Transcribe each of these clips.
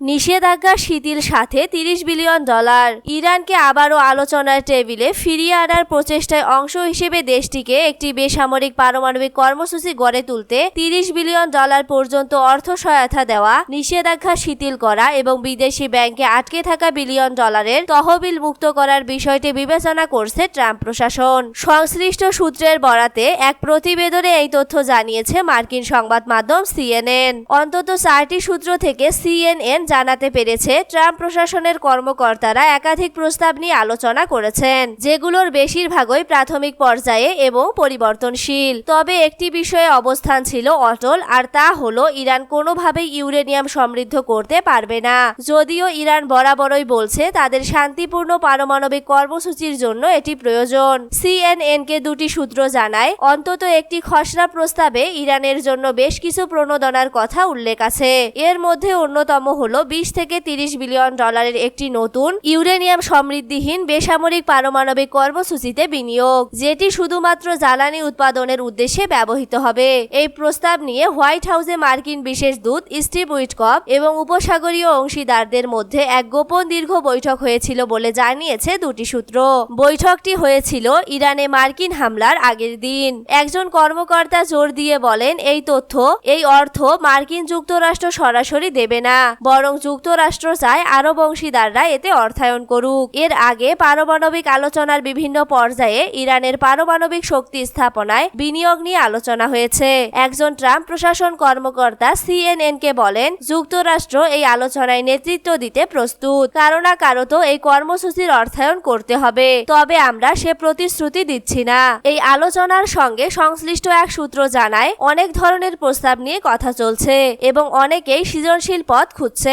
নিষেধাজ্ঞা শিথিল সাথে তিরিশ বিলিয়ন ডলার। ইরানকে আবারও আলোচনার টেবিলে ফিরিয়ে আনার প্রচেষ্টায় অংশ হিসেবে দেশটিকে একটি বেসামরিক পারমাণবিক কর্মসূচি গড়ে তুলতে তিরিশ বিলিয়ন ডলার পর্যন্ত অর্থ সহায়তা দেওয়া, নিষেধাজ্ঞা শিথিল করা এবং বিদেশি ব্যাংকে আটকে থাকা বিলিয়ন ডলারের তহবিল মুক্ত করার বিষয়টি বিবেচনা করছে ট্রাম্প প্রশাসন। সংশ্লিষ্ট সূত্রের বরাতে এক প্রতিবেদনে এই তথ্য জানিয়েছে মার্কিন সংবাদ মাধ্যম সিএনএন। অন্তত চারটি সূত্র থেকে সিএনএন জানাতে পেরেছে, ট্রাম্প প্রশাসনের কর্মকর্তারা একাধিক প্রস্তাব নিয়ে আলোচনা করেছেন, যেগুলোর বেশিরভাগই প্রাথমিক পর্যায়ে এবং পরিবর্তনশীল। তবে একটি বিষয়ে অবস্থান ছিল অটল, আর তা হলো ইরান কোনোভাবেই ইউরেনিয়াম সমৃদ্ধ করতে পারবে না। যদিও ইরান বরাবরই বলছে, তাদের শান্তিপূর্ণ পারমাণবিক কর্মসূচির জন্য এটি প্রয়োজন। সিএনএন কে দুটি সূত্র জানায়, অন্তত একটি খসড়া প্রস্তাবে ইরানের জন্য বেশ কিছু প্রণোদনার কথা উল্লেখ আছে। এর মধ্যে অন্যতম হল বিশ থেকে তিরিশ বিলিয়ন ডলারের একটি নতুন ইউরেনিয়াম সমৃদ্ধিহীন বেসামরিক পারমাণবিক কর্মসূচিতে বিনিয়োগ, যেটি শুধুমাত্র জ্বালানি উৎপাদনের উদ্দেশ্যে ব্যবহৃত হবে। এই প্রস্তাব নিয়ে হোয়াইট হাউসে মার্কিন বিশেষ দূত স্টিভ উইটকপ এবং উপসাগরীয় অংশীদারদের মধ্যে এক গোপন দীর্ঘ বৈঠক হয়েছিল বলে জানিয়েছে দুটি সূত্র। বৈঠকটি হয়েছিল ইরানে মার্কিন হামলার আগের দিন। একজন কর্মকর্তা জোর দিয়ে বলেন, এই তথ্য, এই অর্থ মার্কিন যুক্তরাষ্ট্র সরাসরি দেবে না, বরং যুক্তরাষ্ট্র চায় আরব অংশীদাররা এতে অর্থায়ন করুক। এর আগে পারমাণবিক আলোচনার বিভিন্ন পর্যায়ে ইরানের পারমাণবিক শক্তি স্থাপনায় বিনিয়োগ নিয়ে আলোচনা হয়েছে। একজন ট্রাম্প প্রশাসন কর্মকর্তা সিএনএন কে বলেন, যুক্তরাষ্ট্র এই আলোচনায় নেতৃত্ব দিতে প্রস্তুত। কারও না কারও তো এই কর্মসূচির অর্থায়ন করতে হবে। তবে আমরা সে প্রতিশ্রুতি দিচ্ছি না। এই আলোচনার সঙ্গে সংশ্লিষ্ট এক সূত্র জানায়, অনেক ধরনের প্রস্তাব নিয়ে কথা চলছে এবং অনেকেই সৃজনশীল পথ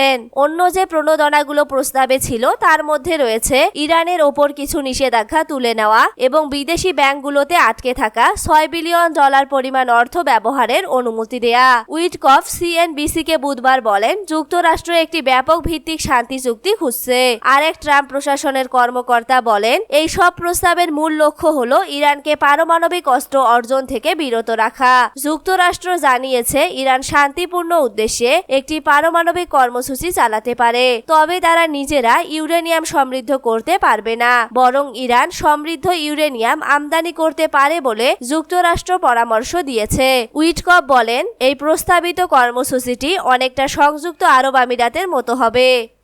খুঁজছেন অন্য যে প্রণোদনাগুলো প্রস্তাবে ছিল, তার মধ্যে রয়েছে ইরানের ওপর কিছু নিষেধাজ্ঞা তুলে নেওয়া এবং বিদেশি ব্যাংকগুলোতে আটকে থাকা ছয় বিলিয়ন ডলার পরিমাণ অর্থ ব্যবহারের অনুমতি দেয়া। উইটকফ সিএনবিসি কে বুধবার বলেন, যুক্তরাষ্ট্র একটি ব্যাপক ভিত্তিক শান্তি চুক্তি খুঁজছে। আরেক ট্রাম্প প্রশাসনের কর্মকর্তা বলেন, এই সব প্রস্তাবের মূল লক্ষ্য হল ইরানকে পারমাণবিক অস্ত্র অর্জন থেকে বিরত রাখা। যুক্তরাষ্ট্র জানিয়েছে, ইরান শান্তিপূর্ণ উদ্দেশ্যে একটি পারমাণবিক কর্মসূচি চালাতে পারে। তবে তারা নিজেরা ইউরেনিয়াম সমৃদ্ধ করতে পারবে না। বরং ইরান সমৃদ্ধ ইউরেনিয়াম আমদানি করতে পারে বলে যুক্তরাষ্ট্র পরামর্শ দিয়েছে। উইটকপ বলেন, এই প্রস্তাবিত কর্মসূচিটি অনেকটা সংযুক্ত আরব আমিরাতের মতো হবে।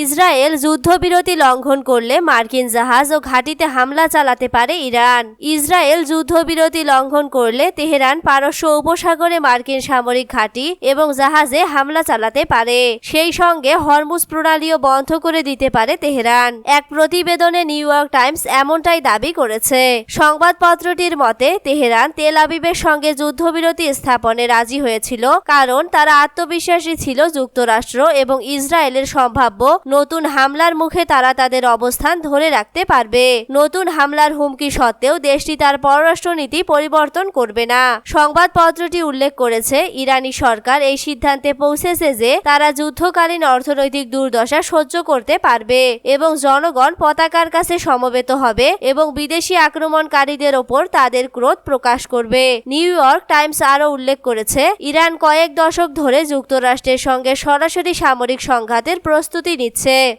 ইসরায়েল যুদ্ধবিরতি লঙ্ঘন করলে মার্কিন জাহাজ ও ঘাঁটিতে হামলা চালাতে পারে ইরান। ইসরায়েল যুদ্ধবিরতি লঙ্ঘন করলে তেহরান পারস্য উপসাগরে মার্কিন সামরিক ঘাঁটি এবং জাহাজে হামলা চালাতে পারে। সেই সঙ্গে হরমুজ প্রণালীও বন্ধ করে দিতে পারে তেহরান। এক প্রতিবেদনে নিউ ইয়র্ক টাইমস এমনটাই দাবি করেছে। সংবাদপত্রটির মতে, তেহরান তেল আবিবের সঙ্গে যুদ্ধবিরতি স্থাপনে রাজি হয়েছিল কারণ তারা আত্মবিশ্বাসী ছিল যুক্তরাষ্ট্র এবং ইসরায়েলের সম্ভাব্য নতুন হামলার মুখে তারা তাদের অবস্থান ধরে রাখতে পারবে। নতুন হামলার হুমকি সত্ত্বেও দেশটি তার পররাষ্ট্রনীতি পরিবর্তন করবে না। সংবাদপত্রটি উল্লেখ করেছে, ইরানি সরকার এই সিদ্ধান্তে পৌঁছেছে যে তারা যুদ্ধকালীন অর্থনৈতিক দুর্দশা সহ্য করতে পারবে এবং জনগণ পতাকার কাছে সমবেত হবে এবং বিদেশি আক্রমণকারীদের ওপর তাদের ক্রোধ প্রকাশ করবে। নিউ ইয়র্ক টাইমস আরও উল্লেখ করেছে, ইরান কয়েক দশক ধরে যুক্তরাষ্ট্রের সঙ্গে সরাসরি সামরিক সংঘাতের প্রস্তুতি নিচ্ছে।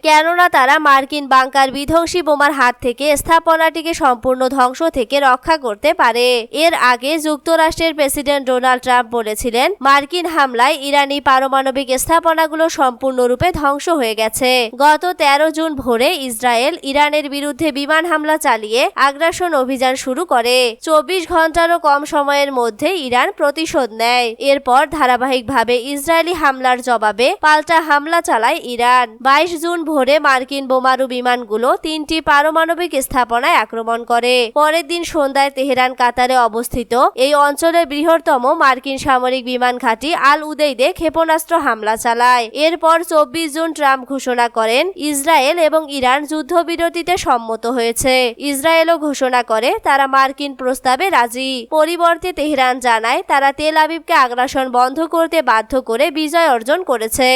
কেননা তারা মার্কিন বাংকার বিধ্বংসী বোমার হাত থেকে স্থাপনাটিকে সম্পূর্ণ ধ্বংস থেকে রক্ষা করতে পারে। এর আগে যুক্তরাষ্ট্রের প্রেসিডেন্ট ডোনাল্ড ট্রাম্প বলেছিলেন, মার্কিন হামলায় ইরানি পারমাণবিক স্থাপনাগুলো সম্পূর্ণরূপে ধ্বংস হয়ে গেছে। গত তেরো জুন ভোরে ইসরায়েল ইরানের বিরুদ্ধে বিমান হামলা চালিয়ে আগ্রাসন অভিযান শুরু করে। চব্বিশ ঘন্টারও কম সময়ের মধ্যে ইরান প্রতিশোধ নেয়। এরপর ধারাবাহিকভাবে ইসরায়েলি হামলার জবাবে পাল্টা হামলা চালায় ইরান। বাইশ জুন ভোরে মার্কিন বোমারু বিমানগুলো তিনটি পারমাণবিক স্থাপনায় আক্রমণ করে। পরের দিন সন্ধ্যায় তেহরান, কাতারে অবস্থিত এই অঞ্চলের বৃহত্তম মার্কিন সামরিক বিমান ঘাঁটি আল উদেইদে ক্ষেপণাস্ত্র হামলা চালায়। এরপর চব্বিশ জুন ট্রাম্প ঘোষণা করেন, ইসরায়েল এবং ইরান যুদ্ধবিরতিতে সম্মত হয়েছে। ইসরায়েলও ঘোষণা করে তারা মার্কিন প্রস্তাবে রাজি। পরিবর্তে তেহরান জানায়, তারা তেল আবিবকে আগ্রাসন বন্ধ করতে বাধ্য করে বিজয় অর্জন করেছে।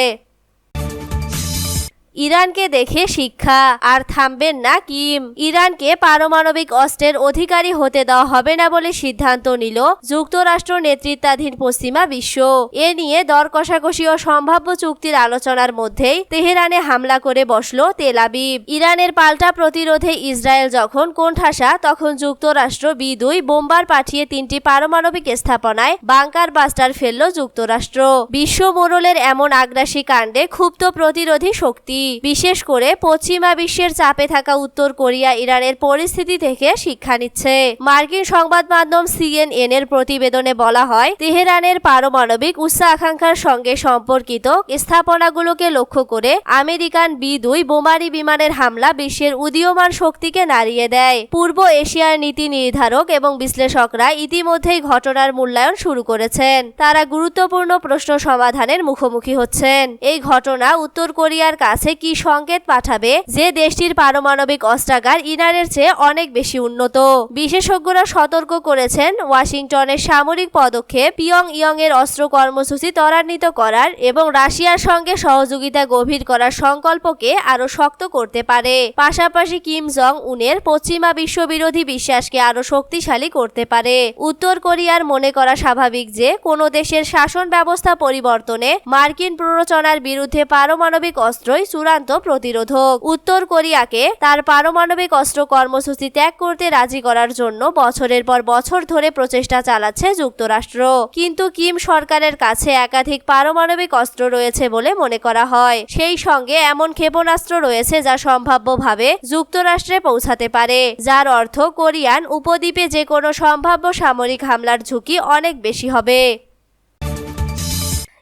ইরানকে দেখে শিক্ষা। আর থামবেন না কিম। ইরানকে পারমাণবিক অস্ত্রের অধিকারী হতে দেওয়া হবে না বলে সিদ্ধান্ত নিল যুক্তরাষ্ট্র নেতৃত্বাধীন পশ্চিমা বিশ্ব। এ নিয়ে দর কষাকষি ও সম্ভাব্য চুক্তির আলোচনার মধ্যেই তেহরানে হামলা করে বসল তেলাবিব ইরানের পাল্টা প্রতিরোধে ইসরায়েল যখন কোণঠাসা, তখন যুক্তরাষ্ট্র বি দুই বোম্বার পাঠিয়ে তিনটি পারমাণবিক স্থাপনায় বাংকার বাস্টার ফেলল যুক্তরাষ্ট্র। বিশ্ব মোড়লের এমন আগ্রাসী কাণ্ডে ক্ষুব্ধ প্রতিরোধী শক্তি বিশেষ করে পশ্চিমা বিশ্বের চাপে থাকা উত্তর কোরিয়া, ইরানের পরিস্থিতি থেকে শিক্ষা নিচ্ছে। মার্কিন সংবাদ মাধ্যম সিএনএন এর প্রতিবেদনে বলা হয়, তেহরানের পারমাণবিক উচ্চ আকাঙ্ক্ষার সঙ্গে সম্পর্কিত স্থাপনাগুলোকে লক্ষ্য করে আমেরিকান বি দুই বোমারি বিমানের হামলা বিশ্বের উদীয়মান শক্তিকে নাড়িয়ে দেয়। পূর্ব এশিয়ার নীতি নির্ধারক এবং বিশ্লেষকরা ইতিমধ্যেই ঘটনার মূল্যায়ন শুরু করেছেন। তারা গুরুত্বপূর্ণ প্রশ্ন সমাধানের মুখোমুখি হচ্ছেন। এই ঘটনা উত্তর কোরিয়ার কাছে কি সংকেত পাঠাবে যে দেশটির পারমাণবিক অস্ত্রাগার ইরানের চেয়ে অনেক বেশি উন্নত। বিশেষজ্ঞরা সতর্ক করেছেন ওয়াশিংটনের সামরিক পদক্ষেপ পিয়ং ইয়ং এর অস্ত্র কর্মসূচি ত্বরান্বিত করার এবং রাশিয়ার সঙ্গে সহযোগিতা গভীর করার সংকল্পকে আরও শক্ত করতে পারে। পাশাপাশি কিম জং উনের পশ্চিমা বিশ্ববিরোধী বিশ্বাসকে আরও শক্তিশালী করতে পারে। উত্তর কোরিয়ার মনে করা স্বাভাবিক যে কোনো দেশের শাসন ব্যবস্থা পরিবর্তনে মার্কিন প্ররোচনার বিরুদ্ধে পারমাণবিক অস্ত্রই চূড়ান্ত প্রতিরোধক। উত্তর কোরিয়াকে তার পারমাণবিক অস্ত্র কর্মসূচি ত্যাগ করতে রাজি করার জন্য বছরের পর বছর ধরে প্রচেষ্টা চালাচ্ছে যুক্তরাষ্ট্র। কিন্তু কিম সরকারের কাছে একাধিক পারমাণবিক অস্ত্র রয়েছে বলে মনে করা হয়। সেই সঙ্গে এমন ক্ষেপণাস্ত্র রয়েছে যা সম্ভাব্যভাবে যুক্তরাষ্ট্রে পৌঁছাতে পারে। যার অর্থ কোরিয়ান উপদ্বীপে যে কোনো সম্ভাব্য সামরিক হামলার ঝুঁকি অনেক বেশি হবে।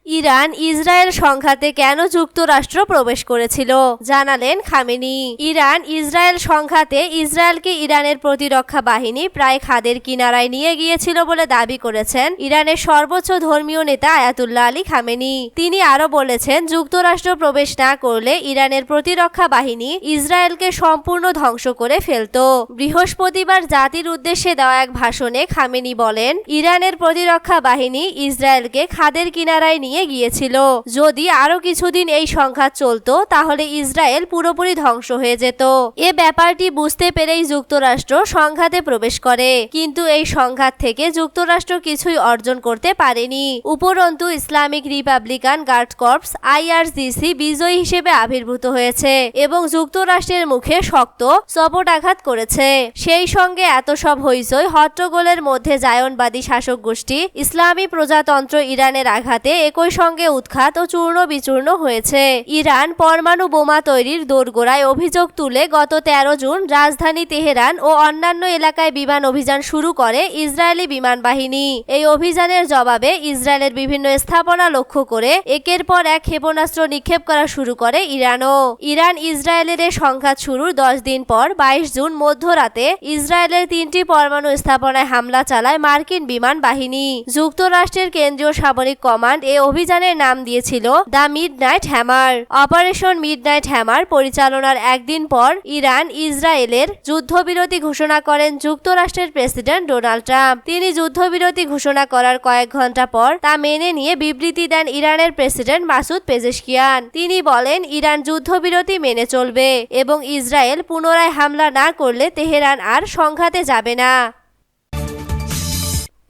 ইরান ইসরায়েল সংঘাতে কেন যুক্তরাষ্ট্র প্রবেশ করেছিল? জানালেন খামেনি। ইরান ইসরায়েল সংঘাতে ইসরায়েলকে ইরানের প্রতিরক্ষা বাহিনী প্রায় খাদের কিনারায় নিয়ে গিয়েছিল বলে দাবি করেছেন ইরানের সর্বোচ্চ ধর্মীয় নেতা আয়াতুল্লাহ আলী খামেনি। তিনি আরও বলেছেন, যুক্তরাষ্ট্র প্রবেশ না করলে ইরানের প্রতিরক্ষা বাহিনী ইসরায়েলকে সম্পূর্ণ ধ্বংস করে ফেলত। বৃহস্পতিবার জাতির উদ্দেশ্যে দেওয়া এক ভাষণে খামেনি বলেন, ইরানের প্রতিরক্ষা বাহিনী ইসরায়েলকে খাদের কিনারায় নিয়ে গিয়েছিল। যদি আরও কিছুদিন এই সংঘাত চলতো, তাহলে ইসরায়েল পুরোপুরি ধ্বংস হয়ে যেত। এ ব্যাপারটি বুঝতে পেরেই যুক্তরাষ্ট্র সংঘাতে প্রবেশ করে। কিন্তু এই সংঘাত থেকে যুক্তরাষ্ট্র কিছুই অর্জন করতে পারেনি। উপরন্তু, Islamic Republican guard corps IRGC বিজয়ী হিসেবে আবির্ভূত হয়েছে এবং যুক্তরাষ্ট্রের মুখে শক্ত চপটাঘাত করেছে। সেই সঙ্গে এত সব হইচই হট্টগোলের মধ্যে জায়নবাদী শাসক গোষ্ঠী ইসলামী প্রজাতন্ত্র ইরানের আঘাতে একই সঙ্গে উৎখাত ও চূর্ণ বিচূর্ণ হয়েছে। ইরান পরমাণু বোমা তৈরির দোরগোড়ায় অভিযোগ তুলে গত তেরো জুন রাজধানী তেহরান ও অন্যান্য এলাকায় বিমান অভিযান শুরু করে ইসরায়েলি বিমান বাহিনী। এই অভিযানের জবাবে ইসরায়েলের বিভিন্ন স্থাপনা লক্ষ্য করে একের পর এক ক্ষেপণাস্ত্র নিক্ষেপ করা শুরু করে ইরানও। ইরান ইসরায়েলের সংঘাত শুরুর দশ দিন পর বাইশ জুন মধ্যরাতে ইসরায়েলের তিনটি পরমাণু স্থাপনায় হামলা চালায় মার্কিন বিমান বাহিনী। যুক্তরাষ্ট্রের কেন্দ্রীয় সামরিক কমান্ড এ অভিযানের নাম দিয়েছিল the midnight hammer. Operation midnight hammer পরিচালনার একদিন পর ইরান ইসরায়েলের যুদ্ধবিরতি ঘোষণা করেন যুক্তরাষ্ট্রের প্রেসিডেন্ট ডোনাল্ড ট্রাম্প। তিনি যুদ্ধবিরতি ঘোষণা করার কয়েক ঘণ্টা পর তা মেনে নিয়ে বিবৃতি দেন ইরানের প্রেসিডেন্ট মাসুদ পেজেশকিয়ান। তিনি বলেন, ইরান যুদ্ধবিরতি মেনে চলবে এবং ইসরায়েল পুনরায় হামলা না করলে তেহরান আর সংঘাতে যাবে না।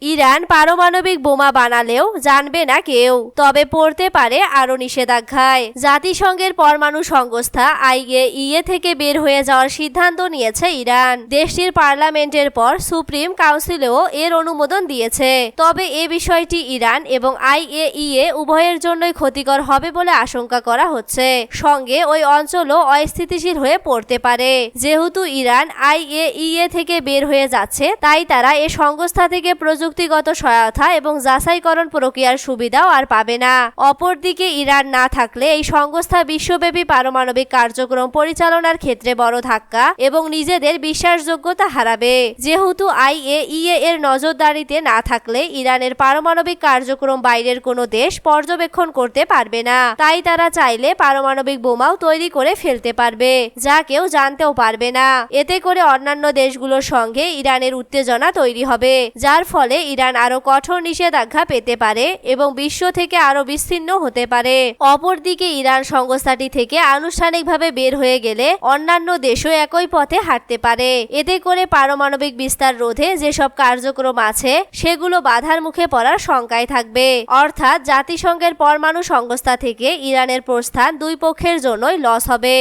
ইরান পারমাণবিক বোমা বানালেও জানবে না কেউ, তবে পড়তে পারে আরও নিষেধাজ্ঞায়। জাতিসংঘের পরমাণু সংস্থা আইএ ইয়ে থেকে বের হয়ে যাওয়ার সিদ্ধান্ত নিয়েছে ইরান। দেশটির পার্লামেন্টের পর সুপ্রিম কাউন্সিলেও এর অনুমোদন দিয়েছে। তবে এ বিষয়টি ইরান এবং আইএইএ উভয়ের জন্যই ক্ষতিকর হবে বলে আশঙ্কা করা হচ্ছে। সঙ্গে ওই অঞ্চলও অস্থিতিশীল হয়ে পড়তে পারে। যেহেতু ইরান আইএইএ থেকে বের হয়ে যাচ্ছে, তাই তারা এ সংস্থা থেকে প্রযুক্তি প্রযুক্তিগত সহায়তা এবং যাচাইকরণ প্রক্রিয়ার সুবিধাও আর পাবে না। অপরদিকে ইরান না থাকলে এই সংস্থা বিশ্বব্যাপী পারমাণবিক কার্যক্রম পরিচালনার ক্ষেত্রে বড় ধাক্কা এবং নিজেদের বিশ্বাসযোগ্যতা হারাবে। যেহেতু আইএইএ এর নজরদারিতে না থাকলে ইরানের পারমাণবিক কার্যক্রম বাইরের কোনো দেশ পর্যবেক্ষণ করতে পারবে না। তাই তারা চাইলে পারমাণবিক বোমাও তৈরি করে ফেলতে পারবে, যা কেউ জানতেও পারবে না। এতে করে অন্যান্য দেশগুলোর সঙ্গে ইরানের উত্তেজনা তৈরি হবে, যার ফলে ফলে ইরান আরও কঠোর নিষেধাজ্ঞা পেতে পারে এবং বিশ্ব থেকে আরও বিচ্ছিন্ন হতে পারে। অপরদিকে ইরান সংস্থাটি থেকে আনুষ্ঠানিকভাবে বের হয়ে গেলে অন্যান্য দেশও একই পথে হাঁটতে পারে। এতে করে পারমাণবিক বিস্তার রোধে যেসব কার্যক্রম আছে, সেগুলো বাধার মুখে পড়ার শঙ্কায় থাকবে। অর্থাৎ জাতিসংঘের পরমাণু সংস্থা থেকে ইরানের প্রস্থান দুই পক্ষের জন্যই লস হবে।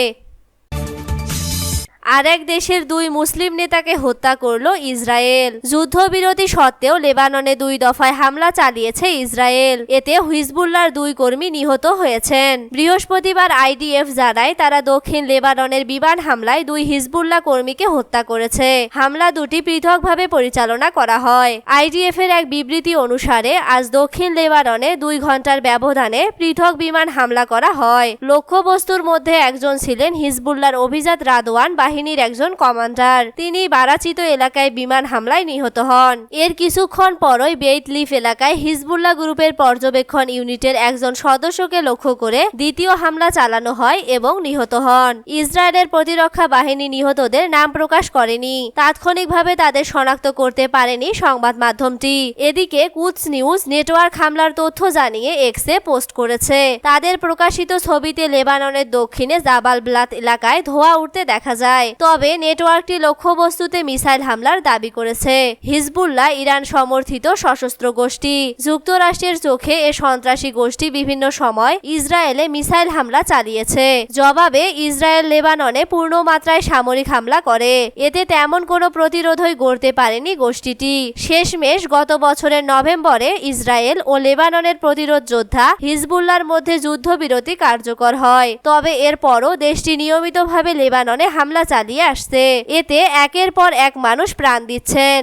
আরেক দেশের দুই মুসলিম নেতাকে হত্যা করল ইসরায়েল। যুদ্ধবিরতি সত্ত্বেও লেবাননে দুই দফায় হামলা চালিয়েছে ইসরায়েল। এতে হিজবুল্লার দুই কর্মী নিহত হয়েছেন। বৃহস্পতিবার আইডিএফ জানায়, তারা দক্ষিণ লেবাননের বিমান হামলায় দুই হিজবুল্লাহ কর্মীকে হত্যা করেছে। হামলা দুটি পৃথকভাবে পরিচালনা করা হয়। আইডিএফ এর এক বিবৃতি অনুসারে, আজ দক্ষিণ লেবাননে দুই ঘণ্টার ব্যবধানে পৃথক বিমান হামলা করা হয়। লক্ষ্যবস্তুর মধ্যে একজন ছিলেন হিজবুল্লার অভিজাত রাদওয়ান বাহিনীর একজন কমান্ডার। তিনি বারাচিত এলাকায় বিমান হামলায় নিহত হন। এর কিছুক্ষণ পরই বেইতলিফ এলাকায় হিজবুল্লাহ গ্রুপের পর্যবেক্ষণ ইউনিটের একজন সদস্যকে লক্ষ্য করে দ্বিতীয় হামলা চালানো হয় এবং নিহত হন। ইসরায়েলের প্রতিরক্ষা বাহিনী নিহতদের নাম প্রকাশ করেনি। তাৎক্ষণিকভাবে তাদের শনাক্ত করতে পারেনি সংবাদ মাধ্যমটি। এদিকে কুচ নিউজ নেটওয়ার্ক হামলার তথ্য জানিয়ে এক্সে পোস্ট করেছে। তাদের প্রকাশিত ছবিতে লেবাননের দক্ষিণে জাবাল ব্লাত এলাকায় ধোঁয়া উঠতে দেখা যায়। তবে নেটওয়ার্কটি লক্ষ্যবস্তুতে মিসাইল হামলার দাবি করেছে। হিজবুল্লাহ ইরান সমর্থিত সশস্ত্র গোষ্ঠী। যুক্তরাষ্ট্রের চোখে এ সন্ত্রাসী গোষ্ঠী বিভিন্ন সময় ইসরায়েলে মিসাইল হামলা চালিয়েছে। জবাবে ইসরায়েল লেবাননে পূর্ণমাত্রায় সামরিক হামলা করে। এতে তেমন কোনো প্রতিরোধই গড়তে পারেনি গোষ্ঠীটি। শেষমেশ গত বছরের নভেম্বরে ইসরায়েল ও লেবাননের প্রতিরোধ যোদ্ধা হিজবুল্লার মধ্যে যুদ্ধবিরতি কার্যকর হয়। তবে এরপরও দেশটি নিয়মিতভাবে লেবাননে হামলা চালিয়ে আসছে। এতে একের পর এক মানুষ প্রাণ দিচ্ছেন।